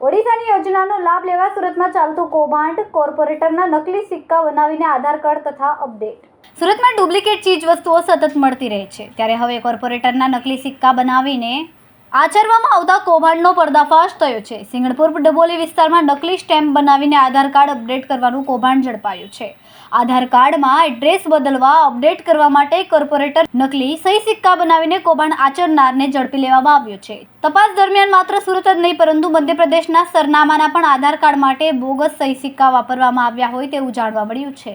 ઓડિશાની યોજનાનો લાભ લેવા સુરતમાં ચાલતું કૌભાંડ કોર્પોરેટરના નકલી સિક્કા બનાવીને આધાર કાર્ડ તથા અપડેટ. સુરતમાં ડુપ્લિકેટ ચીજ વસ્તુઓ સતત મળતી રહે છે. ત્યારે હવે કોર્પોરેટરના નકલી સિક્કા બનાવીને આચરવામાં આવતા કૌભાંડનો પર્દાફાશ થયો છે. સિંગણપુર ડબોલી વિસ્તારમાં નકલી સ્ટેમ્પ બનાવીને આધાર કાર્ડ અપડેટ કરવાનું કૌભાંડ ઝડપાયું છે. આધાર કાર્ડમાં એડ્રેસ બદલવા, અપડેટ કરવા માટે કોર્પોરેટર નકલી સહી સિક્કા બનાવીને કૌભાંડ આચરનારને ઝડપી લેવામાં આવ્યો છે. તપાસ દરમિયાન માત્ર સુરત જ નહીં, પરંતુ મધ્યપ્રદેશના સરનામાના પણ આધાર કાર્ડ માટે બોગસ સહી સિક્કા વાપરવામાં આવ્યા હોય તેવું જાણવા મળ્યું છે.